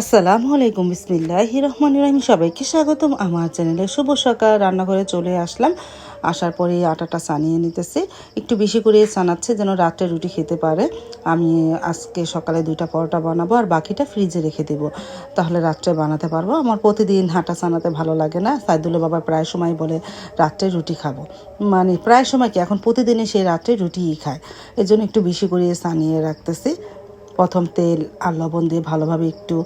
আসসালামু আলাইকুম বিসমিল্লাহ রহমান রহিম। সবাইকে স্বাগতম। আমার চ্যানেলে শুভ সকাল। রান্নাঘরে চলে আসলাম। আসার পরে আটাটা সানিয়ে নিতেছি। একটু বেশি করে সানাচ্ছে যেন রাত্রে রুটি খেতে পারে। আমি আজকে সকালে দুইটা পরোটা বানাবো আর বাকিটা ফ্রিজে রেখে দেবো। তাহলে রাত্রে বানাতে পারব। আমার প্রতিদিন হাঁটা সানাতে ভালো লাগে না। সাইদুল্লো বাবা প্রায় সময় বলে, রাত্রে রুটি খাব। মানে প্রায় সময় কি? এখন প্রতিদিনই সে রাত্রে রুটিই খায়। এই জন্য একটু বেশি করে সানিয়ে রাখতেছি। প্রথম তেল আর লবণ দিয়ে ভালোভাবে একটু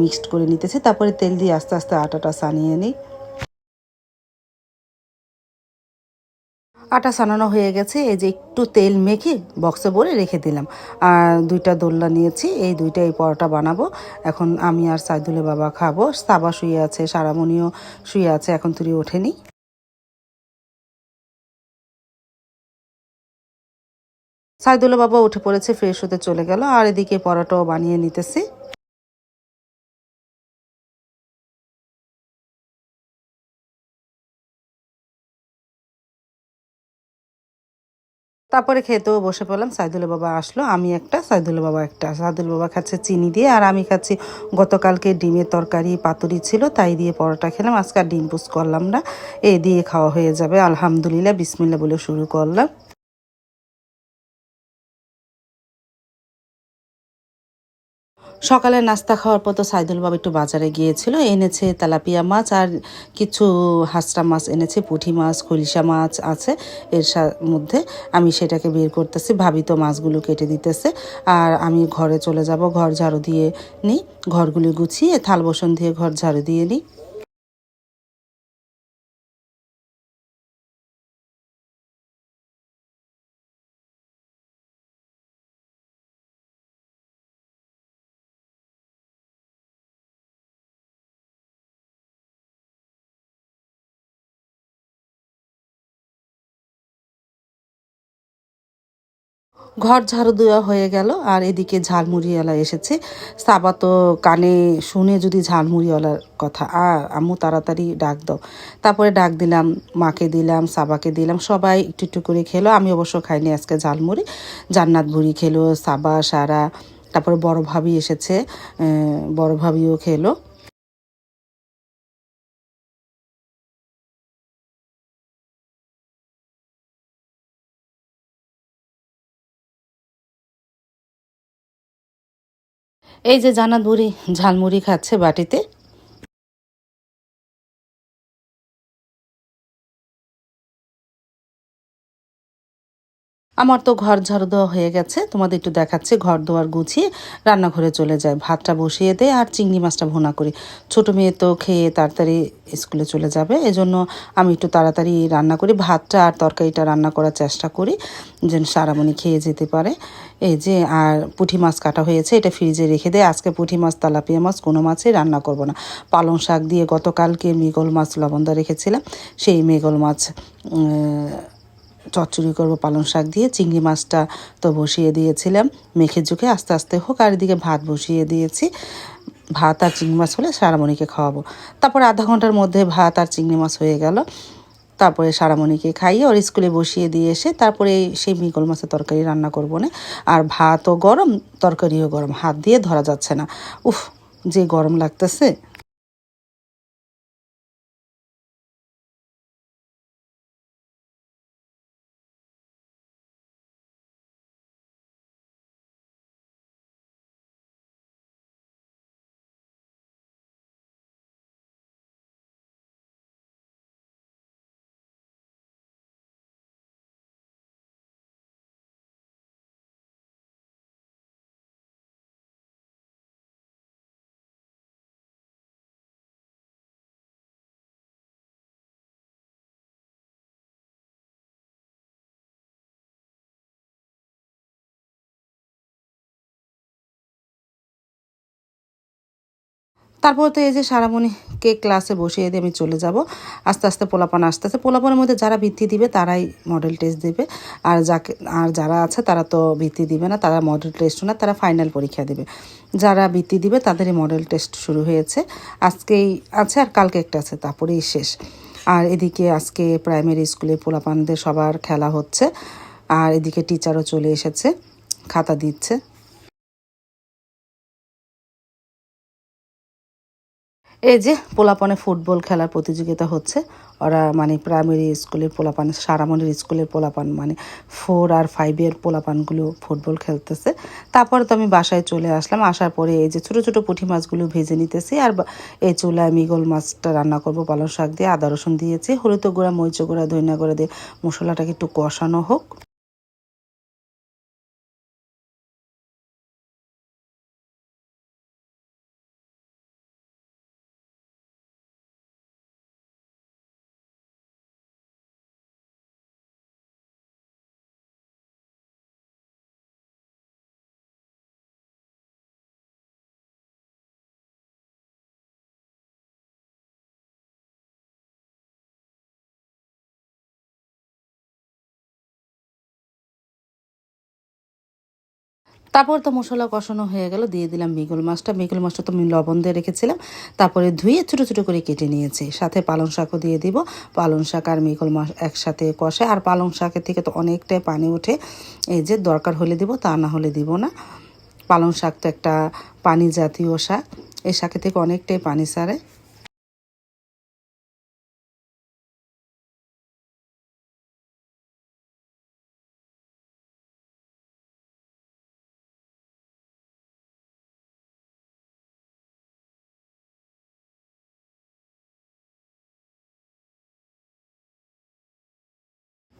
মিক্সড করে নিতেছি। তারপরে তেল দিয়ে আস্তে আস্তে আটাটা সানিয়ে নিই। আটা সানানো হয়ে গেছে। এই যে একটু তেল মেখে বক্সে ভরে রেখে দিলাম। আর দুইটা দোল্লা নিয়েছি। এই দুইটা এই পরোটা বানাবো। এখন আমি আর সাইদুলের বাবা খাব। সাবা শুয়ে আছে, সারামণিও শুয়ে আছে, এখন তুই ওঠেনি। সাইদুল্লা বাবা উঠে পড়েছে, ফ্রেশ হতে চলে গেল। আর এদিকে পরোটাও বানিয়ে নিতেছি। তারপরে খেতেও বসে পড়লাম। সাইদুল বাবা আসলো, আমি একটা সাইদুল বাবা একটা। সাইদুল বাবা খাচ্ছে চিনি দিয়ে, আর আমি খাচ্ছি গতকালকে ডিমের তরকারি, পাতুরি ছিল, তাই দিয়ে পরোটা খেলাম। আজকে ডিম পুষ করলাম না, এ দিয়ে খাওয়া হয়ে যাবে। আলহামদুলিল্লাহ বিসমিল্লা বলে শুরু করলাম। সকালে নাস্তা খাওয়ার পর তো সাইদুল বাবা একটু বাজারে গিয়েছিল, এনেছে তেলাপিয়া মাছ আর কিছু হাঁসটা মাছ এনেছে পুঁটি মাছ খলিশা মাছ আছে এর মধ্যে। আমি সেটাকে বের করতেছি, ভাবি তো মাছগুলো কেটে দিতেছে আর আমি ঘরে চলে যাব, ঘর ঝাড়ু দিয়ে নিই, ঘরগুলি গুছিয়ে থাল বসন দিয়ে ঘর ঝাড়ু দিয়ে নিই। ঘর ঝাড়ু দেওয়া হয়ে গেল, আর এদিকে ঝালমুড়িওয়ালা এসেছে। সাবা তো কানে শুনে যদি ঝালমুড়িওয়ালার কথা আর আম্মু তাড়াতাড়ি ডাক দাও। তারপরে ডাক দিলাম, মাকে দিলাম, সাবাকে দিলাম, সবাই একটু একটু করে খেলো। আমি অবশ্য খাইনি আজকে ঝালমুড়ি। জান্নাত বুড়ি খেলো, সাবা, সারা, তারপরে বড় ভাবি এসেছে বড় ভাবিও খেলো। এই যে জানা বুড়ি ঝালমুড়ি খাচ্ছে বাটিতে। আমার তো ঘর ঝাড়ু দেওয়া হয়ে গেছে। তোমাদের একটু দেখাচ্ছে, ঘর দোয়ার গুছিয়ে রান্নাঘরে চলে যায় ভাতটা বসিয়ে দেয় আর চিংড়ি মাছটা ভোনা করি। ছোটো মেয়ে তো খেয়ে তাড়াতাড়ি স্কুলে চলে যাবে, এজন্য আমি একটু তাড়াতাড়ি রান্না করি। ভাতটা আর তরকারিটা রান্না করার চেষ্টা করি, যেন সারামণি খেয়ে যেতে পারে। এই যে, আর পুঁটি মাছ কাটা হয়েছে, এটা ফ্রিজে রেখে দেয় আজকে পুঁটি মাছ, তালাপিয়া মাছ, কোনো মাছই রান্না করব না। পালং শাক দিয়ে গতকালকে মেগল মাছ লবণদা রেখেছিলাম। সেই মেগল মাছ চচ্চড়ি করব পালং শাক দিয়ে, চিংড়ি মাছটা তো বসিয়ে দিয়েছিলাম। মেখে ঝুঁকে আস্তে আস্তে হোক, আর এদিকে ভাত বসিয়ে দিয়েছি। ভাত আর চিংড়ি মাছ হলে সারামণিকে খাওয়াবো। তারপরে আধা ঘণ্টার মধ্যে ভাত আর চিংড়ি মাছ হয়ে গেল। তারপরে সারামণিকে খাইয়ে ওর স্কুলে বসিয়ে দিয়ে এসে তারপরে সেই মিগল মাছের তরকারি রান্না করব না। আর ভাতও গরম, তরকারিও গরম, হাত দিয়ে ধরা যাচ্ছে না। উফ, যে গরম লাগতেছে। তারপর তো এই যে সারামণিকে ক্লাসে বসিয়ে দিয়ে আমি চলে যাব। আস্তে আস্তে পোলাপান আস্তে আস্তে, পোলাপানের মধ্যে যারা বৃত্তি দিবে তারাই মডেল টেস্ট দেবে। আর যাকে, আর যারা আছে তারা তো বৃত্তি দিবে না, তারা মডেল টেস্ট না তারা ফাইনাল পরীক্ষা দেবে। যারা বৃত্তি দিবে তাদেরই মডেল টেস্ট শুরু হয়েছে। আজকেই আছে আর কালকে একটা আছে, তারপরেই শেষ। আর এদিকে আজকে প্রাইমারি স্কুলে পোলাপানদের সবার খেলা হচ্ছে। আর এদিকে টিচারও চলে এসেছে, খাতা দিচ্ছে। এই যে পোলাপানে ফুটবল খেলার প্রতিযোগিতা হচ্ছে, ওরা মানে প্রাইমারি স্কুলের পোলাপান, সারামণির স্কুলের পোলাপান মানে ফোর আর ফাইভের পোলাপানগুলো ফুটবল খেলতেছে। তারপরে তো আমি বাসায় চলে আসলাম, আসার পরে এই যে ছোটো ছোটো পুঁটি মাছগুলো ভেজে নিতেছি, আর এই চুলায় মিগল মাছটা রান্না করব, পালং শাক দিয়ে, আদা রসুন দিয়েছি, হলুদ গুঁড়া মরিচ গুঁড়া, ধনিয়া গুঁড়া দিয়ে মশলাটাকে একটু কষানো হোক। তারপর তো মশলা কষানো হয়ে গেল, দিয়ে দিলাম মিগল মাছটা। মিগল মাছটা তো আমি লবণ দিয়ে রেখেছিলাম, তারপরে ধুয়ে ছোটো ছোটো করে কেটে নিয়েছি। সাথে পালং শাকও দিয়ে দিব। পালং শাক আর মিগল মাছ একসাথে কষে, আর পালং শাকের থেকে তো অনেকটাই পানি ওঠে। এই যে দরকার হলে দিব, তা না হলে দিব না। পালং শাক তো একটা পানি জাতীয় শাক, এই শাকের থেকে অনেকটাই পানি সারে।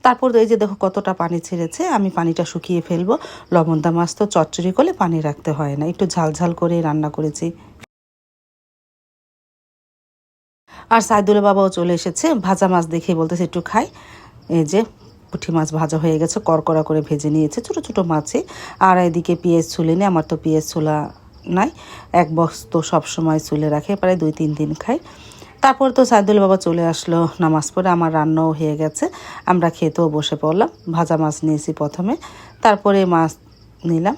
তারপর এই যে দেখো কতটা পানি ছেড়েছে, আমি পানিটা শুকিয়ে ফেলব। লবণদা মাছ তো চচ্চড়ি করলে পানি রাখতে হয় না, একটু ঝাল ঝাল করে রান্না করেছি। আর সাইদুল বাবাও চলে এসেছে, ভাজা মাছ দেখে বলতেছে, একটু খাই। এই যে পুঁটি মাছ ভাজা হয়ে গেছে করকরা করে ভেজে নিয়েছে, ছোটো ছোটো মাছে আর এদিকে পেঁয়াজ ছুলে নিয়ে আমার তো পেঁয়াজ ছোলা নাই, এক বক্স তো সবসময় চুলে রাখে, প্রায় দুই তিন দিন খাই। তারপর তো সাইদুল বাবা চলে আসলো নামাজ পড়ে, আমার রান্নাও হয়ে গেছে। আমরা খেতেও বসে পড়লাম, ভাজা মাছ নিয়েছি প্রথমে, তারপরে মাছ নিলাম।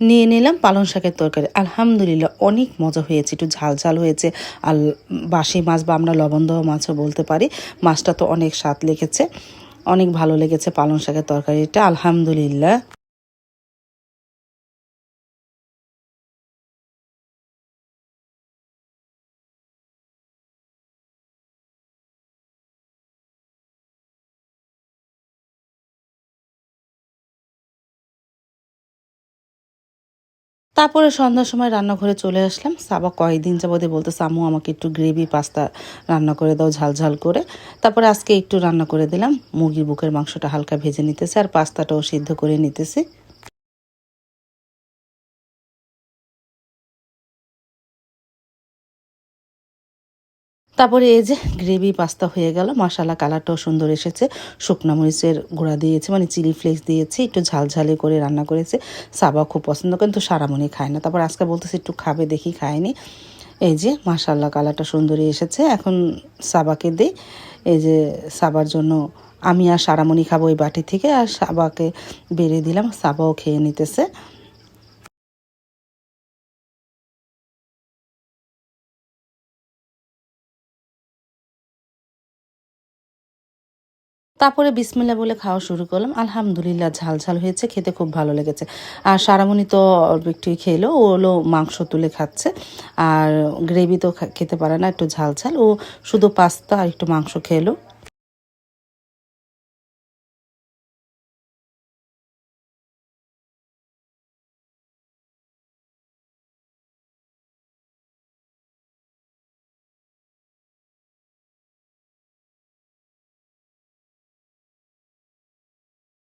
নিয়ে নিলাম পালং শাকের তরকারি। আলহামদুলিল্লাহ, অনেক মজা হয়েছে, একটু ঝাল ঝাল হয়েছে। আর বাসি মাছ বা আমরা লবণ মাছও বলতে পারি, মাছটা তো অনেক স্বাদ লেগেছে, অনেক ভালো লেগেছে পালং শাকের তরকারিটা, আলহামদুলিল্লাহ। তারপরে সন্ধ্যার সময় রান্নাঘরে চলে আসলাম। সাবা কয়েকদিন যাবতে বলতে, সামু, আমাকে একটু গ্রেভি পাস্তা রান্না করে দাও, ঝালঝাল ঝাল করে। তারপরে আজকে একটু রান্না করে দিলাম। মুরগির বুকের মাংসটা হালকা ভেজে নিতেছে আর পাস্তাটাও সিদ্ধ করে নিতেছি। তারপরে এই যে গ্রেভি পাস্তা হয়ে গেল, মশালা কালারটাও সুন্দর এসেছে। শুকনো মরিচের গুঁড়া দিয়েছে মানে চিলি ফ্লেক্স দিয়েছে, একটু ঝাল ঝালে করে রান্না করেছে। সাবা খুব পছন্দ কিন্তু সারামণি খায় না। তারপর আজকে বলতেছে একটু খাবে, দেখি খায়নি। এই যে মাশাল্লাহ কালারটা সুন্দরই এসেছে, এখন সাবাকে দিই। এই যে সাবার জন্য আমি আর সারামণি খাব ওই বাটি থেকে, আর সাবাকে বেড়ে দিলাম, সাবাও খেয়ে নিতেছে। তারপরে বিসমিল্লা বলে খাওয়া শুরু করলাম। আলহামদুলিল্লাহ ঝাল ঝাল হয়েছে, খেতে খুব ভালো লেগেছে। আর সারামণি তো একটু খেলো, ও হলো মাংস তুলে খাচ্ছে। আর গ্রেভি তো খেতে পারে না, একটু ঝাল ঝাল ও শুধু পাস্তা আর একটু মাংস খেলো।